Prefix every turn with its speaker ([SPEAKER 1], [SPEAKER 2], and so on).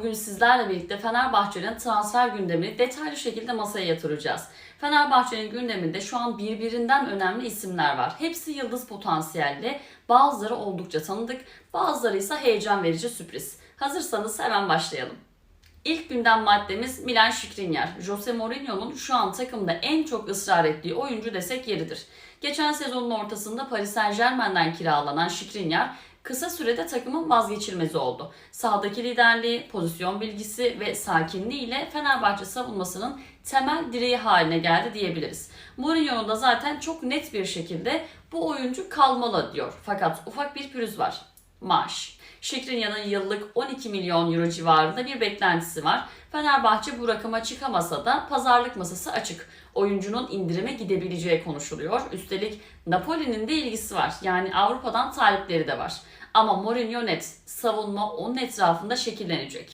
[SPEAKER 1] Bugün sizlerle birlikte Fenerbahçe'nin transfer gündemini detaylı şekilde masaya yatıracağız. Fenerbahçe'nin gündeminde şu an birbirinden önemli isimler var. Hepsi yıldız potansiyelli, bazıları oldukça tanıdık, bazıları ise heyecan verici sürpriz. Hazırsanız hemen başlayalım. İlk gündem maddemiz Milan Skriniar. Jose Mourinho'nun şu an takımda en çok ısrar ettiği oyuncu desek yeridir. Geçen sezonun ortasında Paris Saint Germain'den kiralanan Skriniar kısa sürede takımın vazgeçilmezi oldu. Sahadaki liderliği, pozisyon bilgisi ve sakinliğiyle Fenerbahçe savunmasının temel direği haline geldi diyebiliriz. Mourinho'nun da zaten çok net bir şekilde bu oyuncu kalmalı diyor. Fakat ufak bir pürüz var. Maaş. Şikrinya'nın yıllık 12 milyon euro civarında bir beklentisi var. Fenerbahçe bu rakama çıkamasa da pazarlık masası açık. Oyuncunun indirime gidebileceği konuşuluyor. Üstelik Napoli'nin de ilgisi var. Yani Avrupa'dan talipleri de var. Ama Mourinho net. Savunma onun etrafında şekillenecek.